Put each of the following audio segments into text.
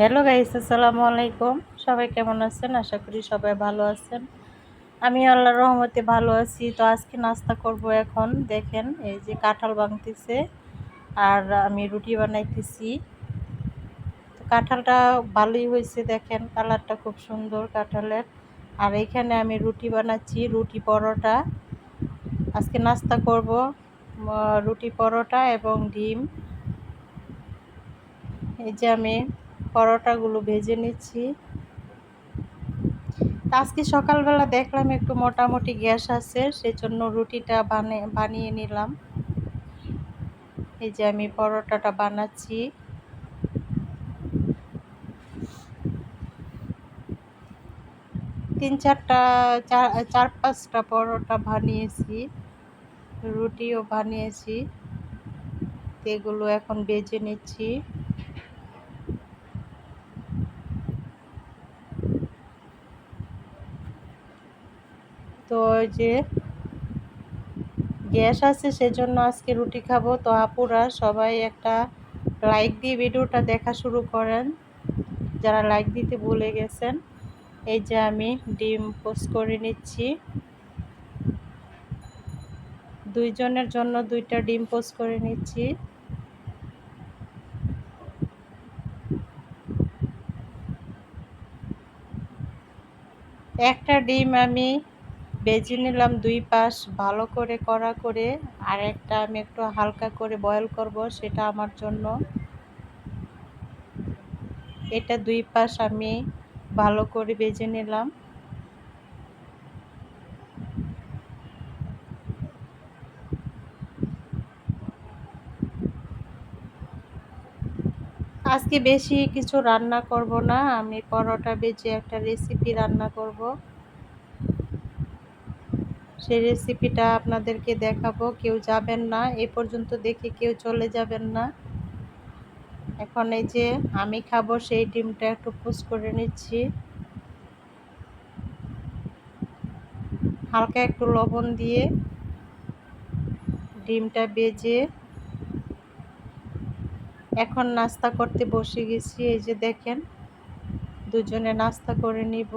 Hello guys আসসালামু আলাইকুম। সবাই কেমন আছেন? আশা করি সবাই ভালো আছেন। আমি আল্লাহর রহমতে ভালো আছি। তো আজকে নাস্তা করব এখন। দেখেন, এই যে কাঁঠাল ভাঙতেছে আর আমি রুটি বানাইতেছি। তো কাঁঠালটা ভালোই হয়েছে, দেখেন। কালারটা খুব সুন্দর কাঁঠালের। আর এখানে আমি রুটি বানাচ্ছি, রুটি পরোটা। আজকে নাস্তা করব রুটি পরোটা এবং ডিম। এই যে আমি পরোটাগুলো ভেজে নিচ্ছি। আজকে সকালবেলা দেখলাম একটু মোটামুটি গ্যাস আছে, সেজন্য রুটিটা বানিয়ে বানিয়ে নিলাম। এই যে আমি পরোটাটা বানাচ্ছি। তিন চারটা, চার পাঁচটা পরোটা বানিয়েছি, রুটিও বানিয়েছি। এগুলো এখন বেজে নিচ্ছি। তো যে গ্যাস আছে সেজন্য আজকে রুটি খাব। তো আপুরা সবাই একটা লাইক দিয়ে ভিডিওটা দেখা শুরু করেন। যারা লাইক দিতে ভুলে গেছেন, এই যে আমি ডিম পোস্ট করে নিচ্ছি। দুইজনের জন্য দুইটা ডিম পোস্ট করে নিচ্ছি। একটা ডিম আমি বেজে নিলাম দুই পাশ ভালো করে কড়া করে, আর একটা আমি একটু হালকা করে বয়েল করব, সেটা আমার জন্য। এটা দুই পাশ আমি ভালো করে বেজে নিলাম। আজকে বেশি কিছু রান্না করব না, আমি পরোটা বেজে একটা রেসিপি রান্না করব। সেই রেসিপিটা আপনাদেরকে দেখাবো। কেউ যাবেন না, এ পর্যন্ত দেখে কেউ চলে যাবেন না। এখন এই যে আমি খাব, সেই ডিমটা একটু পুষ করে নিচ্ছি। হালকা একটু লবণ দিয়ে ডিমটা বেজে এখন নাস্তা করতে বসে গেছি। এই যে দেখেন, দুজনে নাস্তা করে নিব।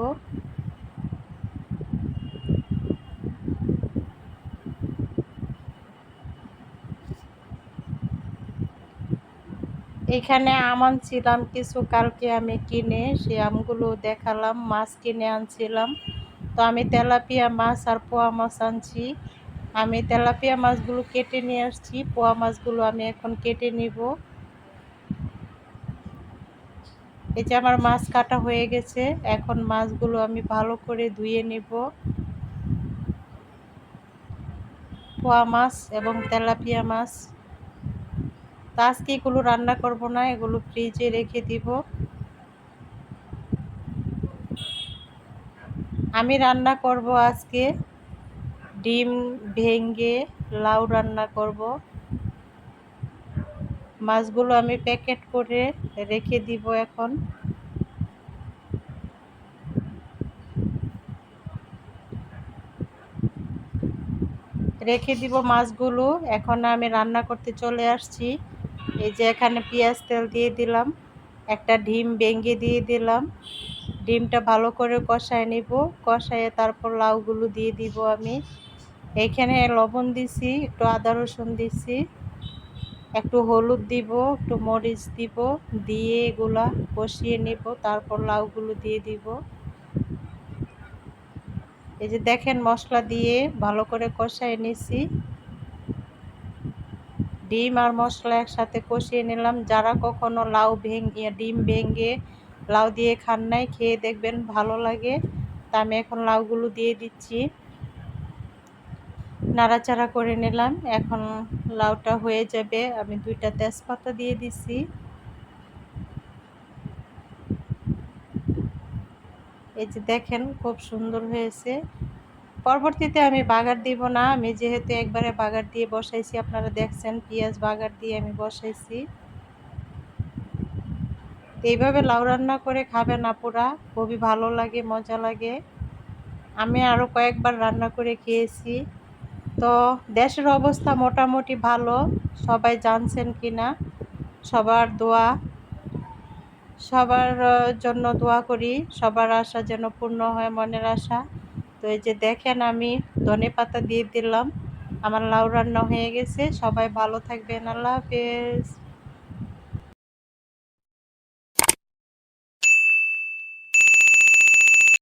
এখানে আম আনছিলাম, কিছু কালকে আমি কিনে সে আমগুলো দেখালাম, মাছ কিনে আনছিলাম। তো আমি তেলাপিয়া মাছ আর পোয়া মাছ আনছি। আমি তেলাপিয়া মাছগুলো কেটে নিয়ে আসছি, পোয়া মাছগুলো আমি এখন কেটে নিব। এই যে আমার মাছ কাটা হয়ে গেছে, এখন মাছগুলো আমি ভালো করে ধুয়ে নিব। পোয়া মাছ এবং তেলাপিয়া মাছ। তা আজকে এগুলো রান্না করব না, এগুলো ফ্রিজে রেখে দিব। আমি রান্না করব আজকে ডিম ভেঙ্গে লাউ রান্না করব। মাছগুলো আমি প্যাকেট করে রেখে দিব এখন। রেখে দিব মাছগুলো, এখন আমি রান্না করতে চলে আসছি। এই যে এখানে পেঁয়াজ তেল দিয়ে দিলাম, একটা ডিম ভেঙে দিয়ে দিলাম। ডিমটা ভালো করে কষায় নিব, কষায় তারপর লাউগুলো দিয়ে দিব আমি। এইখানে লবণ দিছি, একটু আদা রসুন দিছি, একটু হলুদ দিব, একটু মরিচ দিব, দিয়ে এগুলা কষিয়ে নিব, তারপর লাউগুলো দিয়ে দিব। এই যে দেখেন মশলা দিয়ে ভালো করে কষায় নিছি। ডিম আর মশলা একসাথে কষিয়ে নিলাম। যারা কখনো লাউ ভেঙে, ডিম ভেঙে লাউ দিয়ে খান নাই, খেয়ে দেখবেন ভালো লাগে। তা আমি এখন লাউগুলো দিয়ে দিচ্ছি। নাড়াচাড়া করে নিলাম। এখন লাউটা হয়ে যাবে। আমি দুইটা তেজপাতা দিয়ে দিছি এই যে দেখেন, খুব সুন্দর হয়েছে। পরবর্তীতে আমি বাগার দিব না। আমি যেহেতু একবারে বাগার দিয়ে বসাইছি, আপনারা দেখছেন, পেঁয়াজ বাগার দিয়ে আমি বসাইছি। এইভাবে লাউ রান্না করে খাবেন আপুরা, খুবই ভালো লাগে, মজা লাগে। আমি আরও কয়েকবার রান্না করে খেয়েছি। তো দেশের অবস্থা মোটামুটি ভালো, সবাই জানছেন কি না সবার দোয়া, সবার জন্য দোয়া করি, সবার আশা যেন পূর্ণ হয় মনের আশা। তো এই যে দেখেন আমি ধনে পাতা দিয়ে দিলাম। আমার লাউ রান্না হয়ে গেছে। সবাই ভালো থাকবেন। আল্লাহ হাফেজ।